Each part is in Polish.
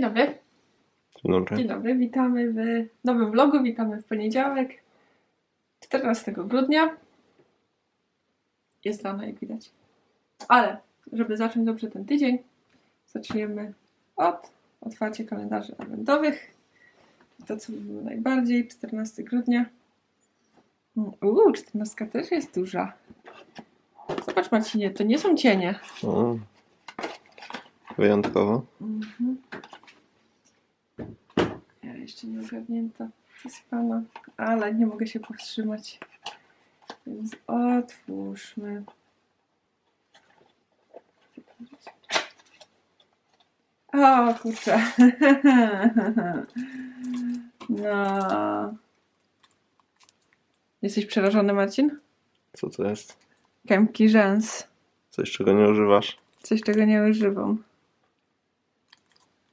Dzień dobry. Dzień dobry. Dzień dobry, witamy w nowym vlogu, witamy w poniedziałek, 14 grudnia. Jest rano, jak widać. Ale, żeby zacząć dobrze ten tydzień, zaczniemy od otwarcia kalendarzy adwentowych. To, co było najbardziej, 14 grudnia. Uuu, 14 też jest duża. Zobacz Marcinie, to nie są cienie. O, wyjątkowo. Mhm. Jeszcze nie ogarnięta to jest pana, ale nie mogę się powstrzymać. Więc otwórzmy. O kurczę. No. Jesteś przerażony, Marcin? Co to jest? Kępki rzęs. Coś, czego nie używasz? Coś, czego nie używam.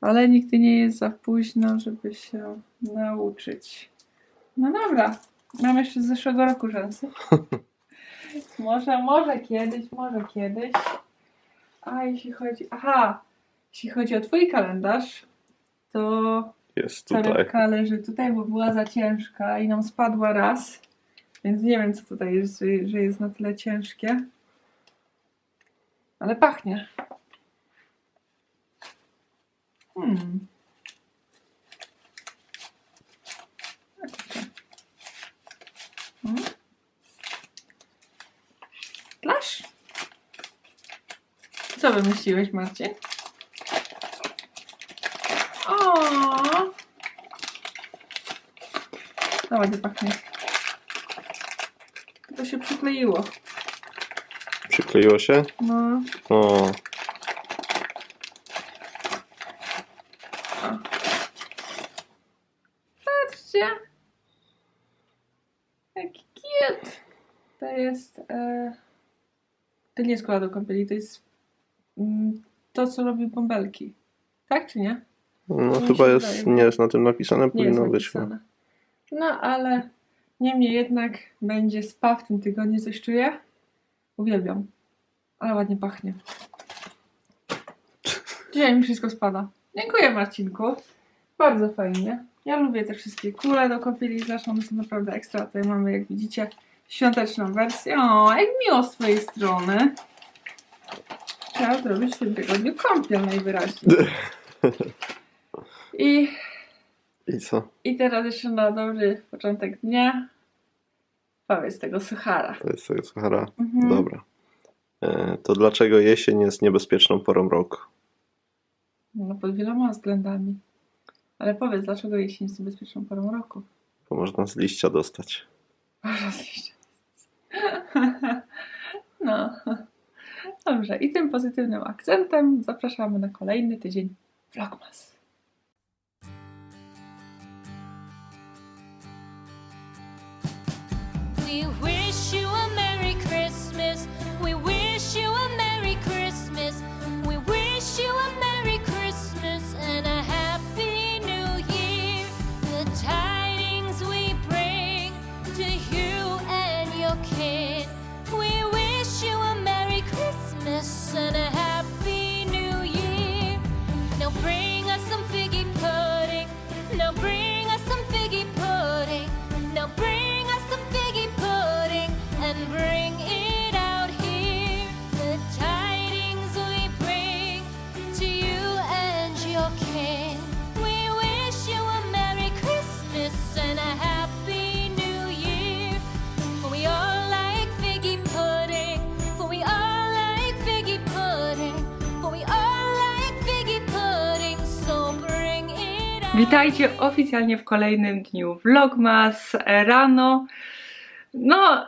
Ale nigdy nie jest za późno, żeby się nauczyć. No dobra. Mam jeszcze z zeszłego roku rzęsy. może, może kiedyś, może kiedyś. A jeśli chodzi... Aha! Jeśli chodzi o twój kalendarz, to Jest tutaj. torebka leży tutaj, bo była za ciężka i nam spadła raz. Więc nie wiem, co tutaj jest, że, że jest na tyle ciężkie. Ale pachnie. Hmm. Hmm. Plasz? Co wymyśliłeś, Marcin? O! No ładnie pachnie. To się przykleiło. Przykleiło się? No. O, Patrzcie. Jaki cute. To jest... E... To nie jest kola do kąpieli, to jest mm, to, co robi bąbelki. Tak czy nie? no chyba jest, wydaje. nie jest na tym napisane, powinno być. no. napisane. No ale niemniej jednak będzie spa w tym tygodniu, coś czuję. Uwielbiam. Ale ładnie pachnie. Dzisiaj mi wszystko spada. Dziękuję Marcinku. Bardzo fajnie. Ja lubię te wszystkie kule do kąpieli, zresztą one są naprawdę ekstra. Tutaj mamy, jak widzicie, świąteczną wersję. O, jak miło z twojej strony. Trzeba zrobić w tym tygodniu kąpiel najwyraźniej. I I co? i teraz jeszcze na dobry początek dnia powiedz tego suchara. Jest tego suchara. Mhm. Dobra. E, to dlaczego jesień jest niebezpieczną porą roku? No pod wieloma względami. Ale powiedz, dlaczego jesień jest bezpieczną porą roku? Bo można z liścia dostać. Można zjeść. No. Dobrze. I tym pozytywnym akcentem zapraszamy na kolejny tydzień Vlogmas. We wish you Witajcie oficjalnie w kolejnym dniu Vlogmas rano. No,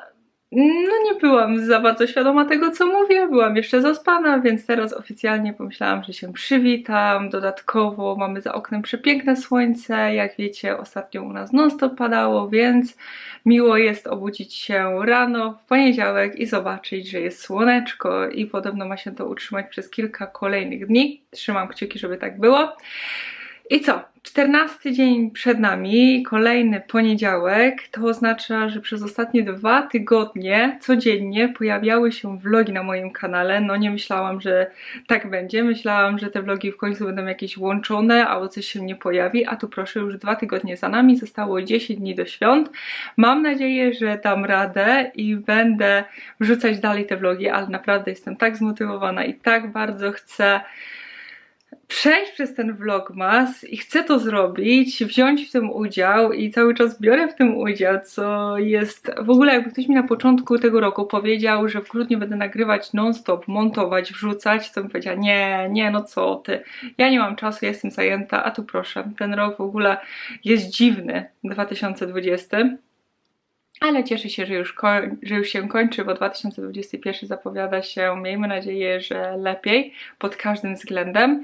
no nie byłam za bardzo świadoma tego, co mówię, byłam jeszcze zaspana, więc teraz oficjalnie pomyślałam, że się przywitam. Dodatkowo mamy za oknem przepiękne słońce, jak wiecie, ostatnio u nas non-stop padało, więc miło jest obudzić się rano w poniedziałek i zobaczyć, że jest słoneczko i podobno ma się to utrzymać przez kilka kolejnych dni. Trzymam kciuki, żeby tak było. I co? 14 dzień przed nami, kolejny poniedziałek. To oznacza, że przez ostatnie dwa tygodnie codziennie pojawiały się vlogi na moim kanale. No nie myślałam, że tak będzie. Myślałam, że te vlogi w końcu będą jakieś łączone, albo coś się nie pojawi. A tu proszę, już dwa tygodnie za nami. Zostało 10 dni do świąt. Mam nadzieję, że dam radę i będę wrzucać dalej te vlogi, ale naprawdę jestem tak zmotywowana i tak bardzo chcę przejść przez ten vlogmas i chcę to zrobić, wziąć w tym udział i cały czas biorę w tym udział, co jest w ogóle jakby ktoś mi na początku tego roku powiedział, że w grudniu będę nagrywać non-stop, montować, wrzucać, to bym powiedziała nie, nie, no co ty, ja nie mam czasu, jestem zajęta, a tu proszę, ten rok w ogóle jest dziwny, 2020. Ale cieszę się, że już, że już się kończy, bo 2021 zapowiada się, miejmy nadzieję, że lepiej pod każdym względem.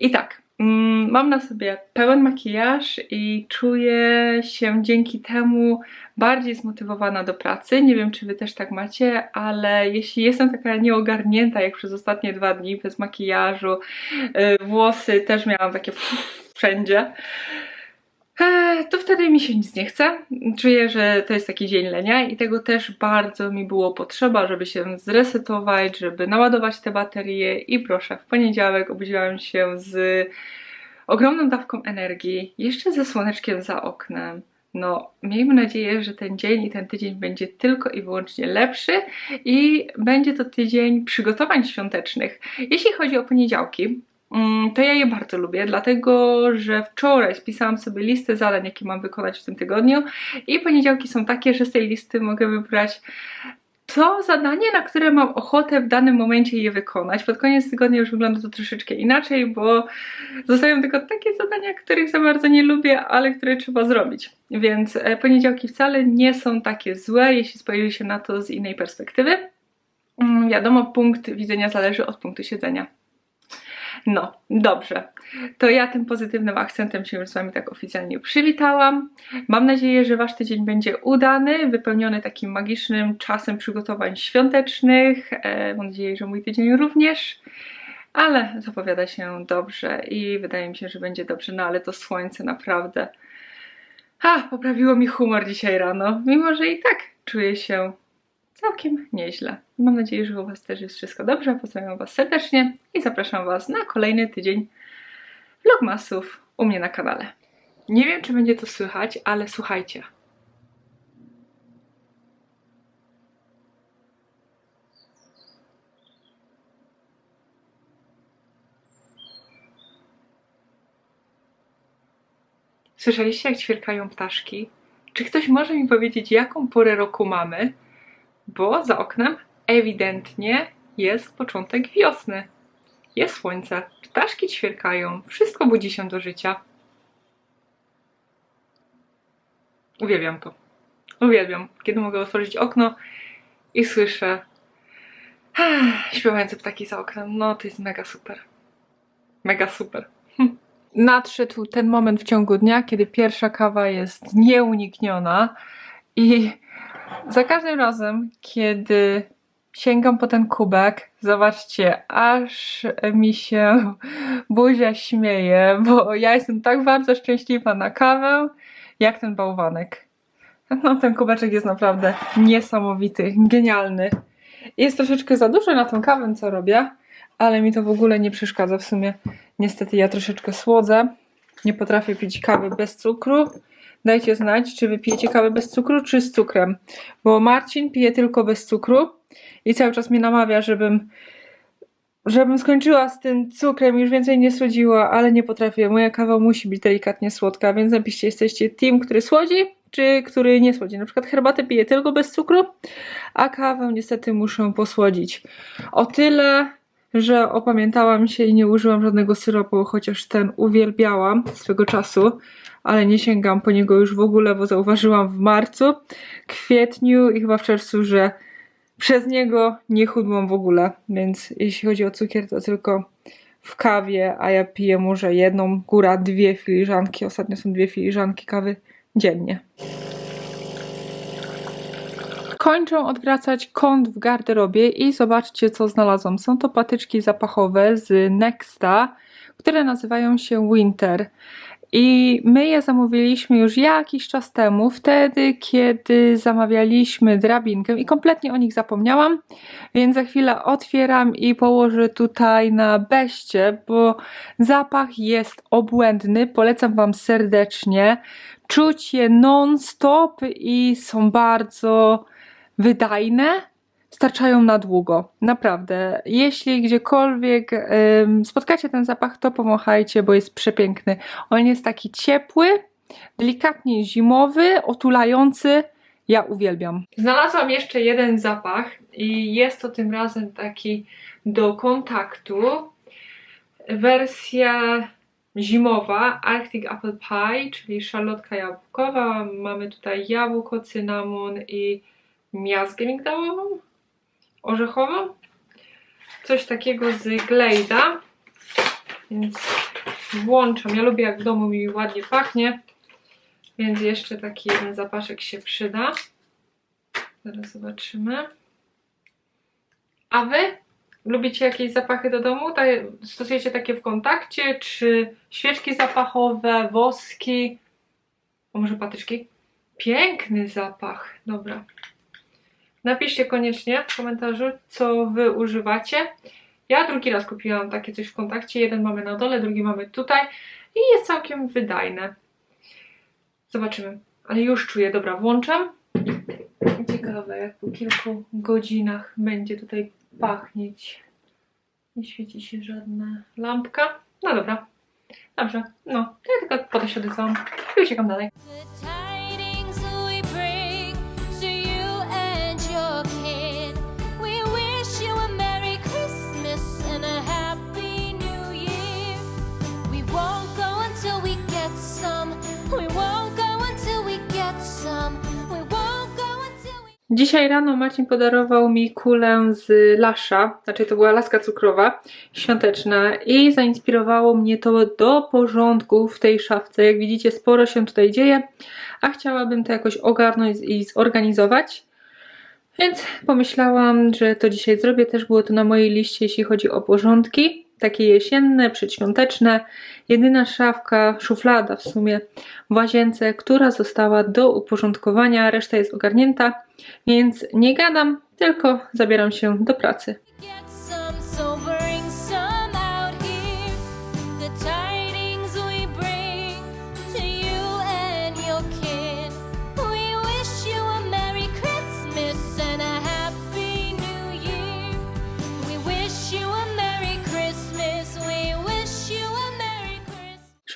I tak, mm, mam na sobie pełen makijaż i czuję się dzięki temu bardziej zmotywowana do pracy. Nie wiem, czy Wy też tak macie, ale jeśli jestem taka nieogarnięta jak przez ostatnie dwa dni, bez makijażu, yy, włosy też miałam takie wszędzie, Eee, to wtedy mi się nic nie chce. Czuję, że to jest taki dzień lenia i tego też bardzo mi było potrzeba, żeby się zresetować, żeby naładować te baterie i proszę, w poniedziałek obudziłam się z ogromną dawką energii, jeszcze ze słoneczkiem za oknem. No, miejmy nadzieję, że ten dzień i ten tydzień będzie tylko i wyłącznie lepszy i będzie to tydzień przygotowań świątecznych. Jeśli chodzi o poniedziałki, to ja je bardzo lubię, dlatego że wczoraj spisałam sobie listę zadań, jakie mam wykonać w tym tygodniu i poniedziałki są takie, że z tej listy mogę wybrać to zadanie, na które mam ochotę w danym momencie je wykonać. Pod koniec tygodnia już wygląda to troszeczkę inaczej, bo zostają tylko takie zadania, których za bardzo nie lubię, ale które trzeba zrobić. Więc e, poniedziałki wcale nie są takie złe, jeśli spojrzy się na to z innej perspektywy. Mm, Wiadomo, punkt widzenia zależy od punktu siedzenia. No, dobrze. To ja tym pozytywnym akcentem się już z Wami tak oficjalnie przywitałam. Mam nadzieję, że Wasz tydzień będzie udany, wypełniony takim magicznym czasem przygotowań świątecznych. E, mam nadzieję, że mój tydzień również. Ale zapowiada się dobrze i wydaje mi się, że będzie dobrze. No ale to słońce naprawdę. Ha, poprawiło mi humor dzisiaj rano, mimo że i tak czuję się całkiem nieźle. Mam nadzieję, że u Was też jest wszystko dobrze. Pozdrawiam Was serdecznie i zapraszam Was na kolejny tydzień vlogmasów u mnie na kanale. Nie wiem, czy będzie to słychać, ale słuchajcie. Słyszeliście, jak ćwierkają ptaszki? Czy ktoś może mi powiedzieć, jaką porę roku mamy? Bo za oknem ewidentnie jest początek wiosny. Jest słońce, ptaszki ćwierkają, wszystko budzi się do życia. Uwielbiam to. Uwielbiam, kiedy mogę otworzyć okno i słyszę ah, śpiewające ptaki za oknem. No, to jest mega super. Mega super. Hm. Nadszedł ten moment w ciągu dnia, kiedy pierwsza kawa jest nieunikniona i za każdym razem, kiedy sięgam po ten kubek, zobaczcie, aż mi się buzia śmieje, bo ja jestem tak bardzo szczęśliwa na kawę, jak ten bałwanek. No, ten kubeczek jest naprawdę niesamowity, genialny. Jest troszeczkę za dużo na tą kawę, co robię, ale mi to w ogóle nie przeszkadza w sumie. Niestety ja troszeczkę słodzę. Nie potrafię pić kawy bez cukru. Dajcie znać, czy wy pijecie kawę bez cukru, czy z cukrem. Bo Marcin pije tylko bez cukru i cały czas mnie namawia, żebym żebym skończyła z tym cukrem, już więcej nie słodziła, ale nie potrafię. Moja kawa musi być delikatnie słodka, więc napiszcie, jesteście team, który słodzi, czy który nie słodzi. Na przykład herbatę piję tylko bez cukru, a kawę niestety muszę posłodzić. O tyle, że opamiętałam się i nie użyłam żadnego syropu, chociaż ten uwielbiałam swego czasu, ale nie sięgam po niego już w ogóle, bo zauważyłam w marcu, kwietniu i chyba w czerwcu, że przez niego nie chudłam w ogóle, więc jeśli chodzi o cukier, to tylko w kawie, a ja piję może jedną, góra dwie filiżanki, ostatnio są dwie filiżanki kawy dziennie. Kończę odwracać kąt w garderobie i zobaczcie co znalazłam. Są to patyczki zapachowe z Nexta, które nazywają się Winter. I my je zamówiliśmy już jakiś czas temu, wtedy kiedy zamawialiśmy drabinkę i kompletnie o nich zapomniałam, więc za chwilę otwieram i położę tutaj na beście, bo zapach jest obłędny, polecam Wam serdecznie. Czuć je non-stop i są bardzo wydajne starczają na długo. Naprawdę. Jeśli gdziekolwiek em, spotkacie ten zapach, to powąchajcie, bo jest przepiękny. On jest taki ciepły, delikatnie zimowy, otulający. Ja uwielbiam. Znalazłam jeszcze jeden zapach i jest to tym razem taki do kontaktu. Wersja zimowa Arctic Apple Pie, czyli szarlotka jabłkowa. Mamy tutaj jabłko, cynamon i miazgę migdałową orzechową. Coś takiego z Glejda. Więc włączam. Ja lubię jak w domu mi ładnie pachnie. Więc jeszcze taki jeden zapaszek się przyda. Zaraz zobaczymy. A wy? Lubicie jakieś zapachy do domu? Stosujecie takie w kontakcie? Czy świeczki zapachowe, woski? Może patyczki? Piękny zapach. Dobra. Napiszcie koniecznie w komentarzu, co wy używacie. Ja drugi raz kupiłam takie coś w kontakcie. Jeden mamy na dole, drugi mamy tutaj i jest całkiem wydajne. Zobaczymy. Ale już czuję. Dobra, włączam. Ciekawe, jak po kilku godzinach będzie tutaj pachnieć. Nie świeci się żadna lampka. No dobra. Dobrze. No, ja tylko po to się odezwałam i uciekam dalej. Dzisiaj rano Marcin podarował mi kulę z Lasza, znaczy to była laska cukrowa, świąteczna i zainspirowało mnie to do porządku w tej szafce. Jak widzicie sporo się tutaj dzieje, a chciałabym to jakoś ogarnąć i zorganizować. Więc pomyślałam, że to dzisiaj zrobię. Też było to na mojej liście, jeśli chodzi o porządki. Takie jesienne, przedświąteczne. Jedyna szafka, szuflada w sumie w łazience, która została do uporządkowania. Reszta jest ogarnięta, więc nie gadam, tylko zabieram się do pracy.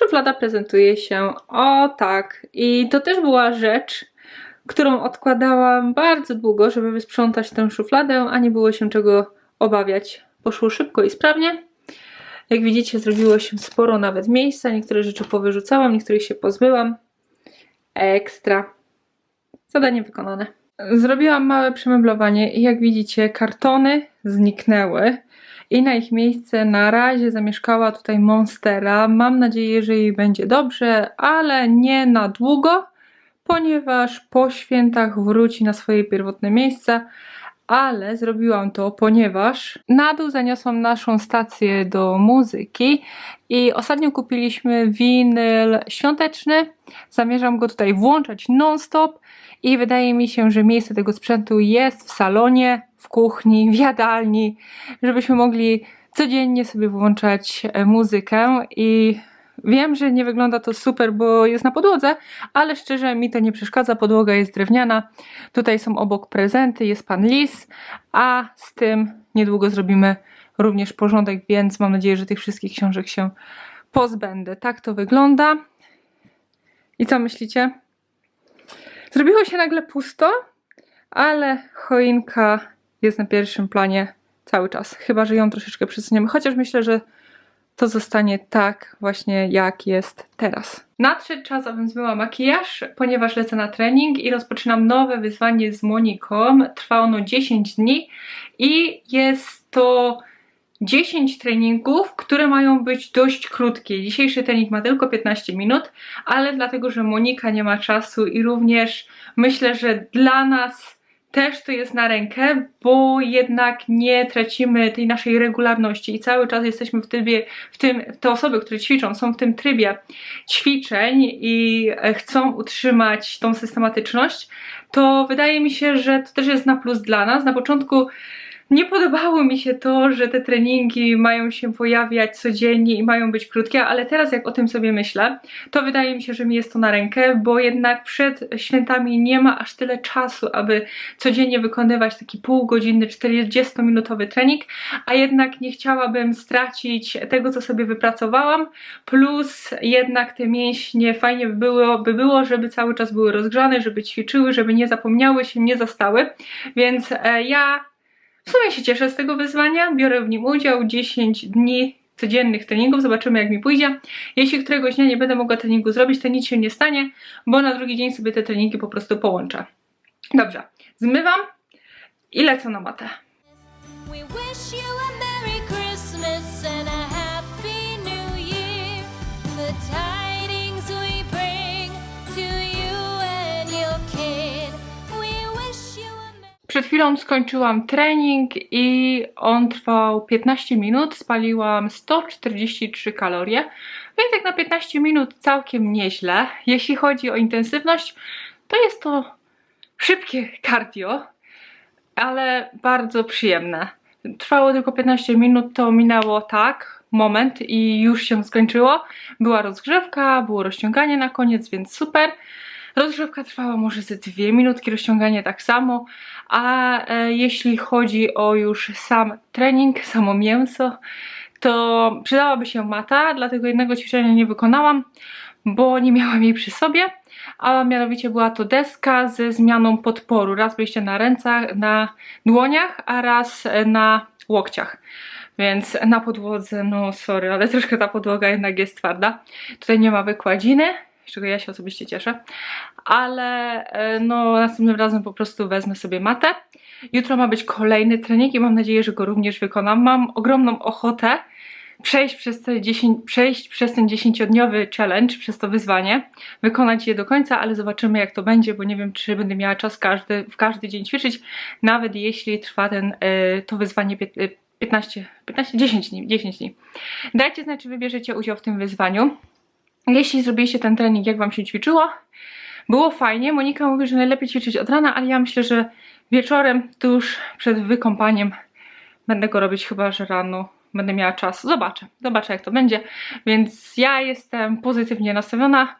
Szuflada prezentuje się o tak. I to też była rzecz, którą odkładałam bardzo długo, żeby wysprzątać tę szufladę, a nie było się czego obawiać. Poszło szybko i sprawnie. Jak widzicie, zrobiło się sporo nawet miejsca. Niektóre rzeczy powyrzucałam, niektórych się pozbyłam. Ekstra. Zadanie wykonane. Zrobiłam małe przemeblowanie i jak widzicie, kartony zniknęły i na ich miejsce na razie zamieszkała tutaj Monstera. Mam nadzieję, że jej będzie dobrze, ale nie na długo, ponieważ po świętach wróci na swoje pierwotne miejsca. Ale zrobiłam to, ponieważ na dół zaniosłam naszą stację do muzyki i ostatnio kupiliśmy winyl świąteczny. Zamierzam go tutaj włączać non-stop i wydaje mi się, że miejsce tego sprzętu jest w salonie, w kuchni, w jadalni, żebyśmy mogli codziennie sobie włączać e, muzykę i wiem, że nie wygląda to super, bo jest na podłodze, ale szczerze mi to nie przeszkadza, podłoga jest drewniana, tutaj są obok prezenty, jest pan Lis, a z tym niedługo zrobimy również porządek, więc mam nadzieję, że tych wszystkich książek się pozbędę. Tak to wygląda. I co myślicie? Zrobiło się nagle pusto, ale choinka jest na pierwszym planie cały czas. Chyba, że ją troszeczkę przesuniemy, chociaż myślę, że to zostanie tak właśnie jak jest teraz. Nadszedł czas, abym zmyła makijaż, ponieważ lecę na trening i rozpoczynam nowe wyzwanie z Moniką. Trwa ono 10 dni i jest to 10 treningów, które mają być dość krótkie. Dzisiejszy trening ma tylko 15 minut, ale dlatego, że Monika nie ma czasu i również myślę, że dla nas też to jest na rękę, bo jednak nie tracimy tej naszej regularności i cały czas jesteśmy w trybie, w tym, te osoby, które ćwiczą, są w tym trybie ćwiczeń i e, chcą utrzymać tą systematyczność, to wydaje mi się, że to też jest na plus dla nas. Na początku nie podobało mi się to, że te treningi mają się pojawiać codziennie i mają być krótkie, ale teraz jak o tym sobie myślę, to wydaje mi się, że mi jest to na rękę, bo jednak przed świętami nie ma aż tyle czasu, aby codziennie wykonywać taki półgodzinny, 40-minutowy trening, a jednak nie chciałabym stracić tego, co sobie wypracowałam, plus jednak te mięśnie fajnie by było, by było żeby cały czas były rozgrzane, żeby ćwiczyły, żeby nie zapomniały się, nie zastały, więc e, ja w sumie się cieszę z tego wyzwania, biorę w nim udział 10 dni codziennych treningów, zobaczymy jak mi pójdzie. Jeśli któregoś dnia nie będę mogła treningu zrobić, to nic się nie stanie, bo na drugi dzień sobie te treningi po prostu połączę. Dobrze, zmywam i lecę na matę. Przed chwilą skończyłam trening i on trwał 15 minut, spaliłam 143 kalorie, więc jak na 15 minut całkiem nieźle. Jeśli chodzi o intensywność, to jest to szybkie cardio, ale bardzo przyjemne. Trwało tylko 15 minut, to minęło tak, moment i już się skończyło. Była rozgrzewka, było rozciąganie na koniec, więc super. Rozgrzewka trwała może ze dwie minutki, rozciąganie tak samo, a e, jeśli chodzi o już sam trening, samo mięso, to przydałaby się mata, dlatego jednego ćwiczenia nie wykonałam, bo nie miałam jej przy sobie, a mianowicie była to deska ze zmianą podporu. Raz byliście na rękach, na dłoniach, a raz e, na łokciach. Więc na podłodze, no sorry, ale troszkę ta podłoga jednak jest twarda. Tutaj nie ma wykładziny, z czego ja się osobiście cieszę, ale e, no następnym razem po prostu wezmę sobie matę. Jutro ma być kolejny trening i mam nadzieję, że go również wykonam. Mam ogromną ochotę przejść przez, te 10, przejść przez ten 10-dniowy challenge, przez to wyzwanie, wykonać je do końca, ale zobaczymy jak to będzie, bo nie wiem, czy będę miała czas każdy, w każdy dzień ćwiczyć, nawet jeśli trwa ten, e, to wyzwanie pię- e, 15, 15, 10 dni, 10 dni. Dajcie znać, czy wybierzecie udział w tym wyzwaniu. Jeśli zrobiliście ten trening, jak Wam się ćwiczyło, było fajnie. Monika mówi, że najlepiej ćwiczyć od rana, ale ja myślę, że wieczorem, tuż przed wykąpaniem, będę go robić chyba, że rano będę miała czas. Zobaczę, zobaczę jak to będzie. Więc ja jestem pozytywnie nastawiona.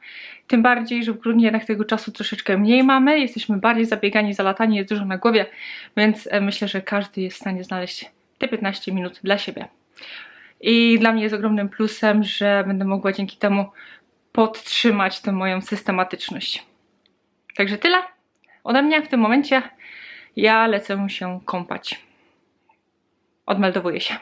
Tym bardziej, że w grudniu jednak tego czasu troszeczkę mniej mamy. Jesteśmy bardziej zabiegani, zalatani, jest dużo na głowie, więc e, myślę, że każdy jest w stanie znaleźć te 15 minut dla siebie. I dla mnie jest ogromnym plusem, że będę mogła dzięki temu podtrzymać tę moją systematyczność. Także tyle ode mnie w tym momencie. Ja lecę się kąpać. Odmeldowuję się.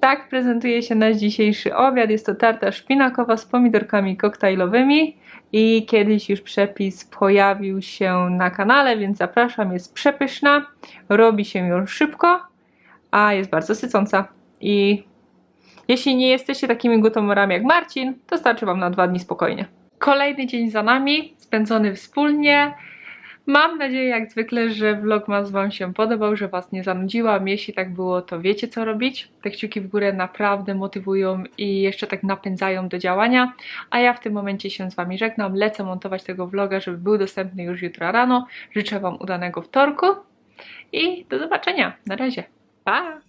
Tak prezentuje się nasz dzisiejszy obiad. Jest to tarta szpinakowa z pomidorkami koktajlowymi i kiedyś już przepis pojawił się na kanale, więc zapraszam. Jest przepyszna, robi się ją szybko, a jest bardzo sycąca i jeśli nie jesteście takimi gutomorami jak Marcin, to starczy Wam na dwa dni spokojnie. Kolejny dzień za nami, spędzony wspólnie. Mam nadzieję, jak zwykle, że vlogmas Wam się podobał, że Was nie zanudziłam. Jeśli tak było, to wiecie co robić. Te kciuki w górę naprawdę motywują i jeszcze tak napędzają do działania. A ja w tym momencie się z Wami żegnam. Lecę montować tego vloga, żeby był dostępny już jutro rano. Życzę Wam udanego wtorku i do zobaczenia. Na razie. Pa!